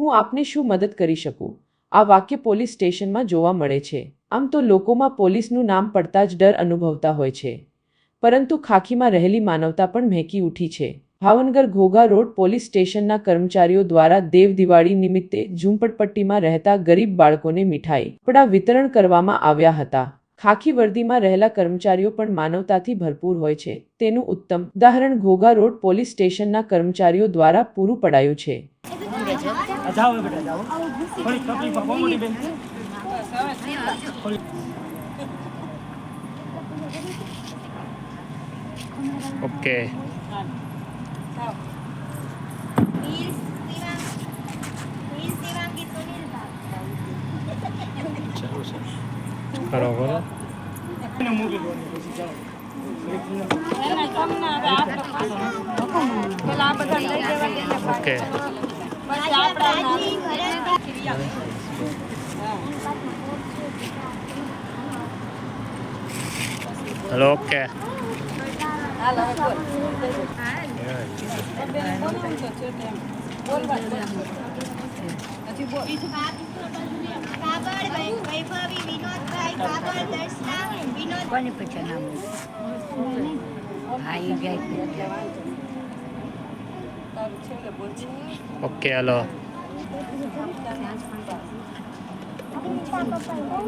હું આપને શું મદદ કરી શકું? આ વાક્ય પોલીસ સ્ટેશનમાં જોવા મળે છે. આમ તો લોકોમાં પોલીસનું નામ પડતા જ ડર અનુભવતા હોય છે. પરંતુ ખાખીમાં રહેલી માનવતા પણ મહેકી ઉઠી છે. ભાવનગર ઘોઘા રોડ પોલીસ સ્ટેશનના કર્મચારીઓ દ્વારા દેવ દિવાળી નિમિત્તે ઝૂંપડપટ્ટીમાં રહેતા ગરીબ બાળકોને મીઠાઈ પડા વિતરણ કરવામાં આવ્યા હતા. ખાખી વર્દીમાં રહેલા કર્મચારીઓ પણ માનવતાથી ભરપૂર હોય છે. તેનું ઉત્તમ ઉદાહરણ ઘોઘા રોડ પોલીસ સ્ટેશનના કર્મચારીઓ દ્વારા પૂરું પડાયું છે. જાઓ બેટા જાઓ. થોડી તકલીફ મોટી બેન. ઓકે. કરો કરો ઓકે. Hello okay. કોને પૂછે નામ? હા એ જાય ઓકે હલો પપ્પા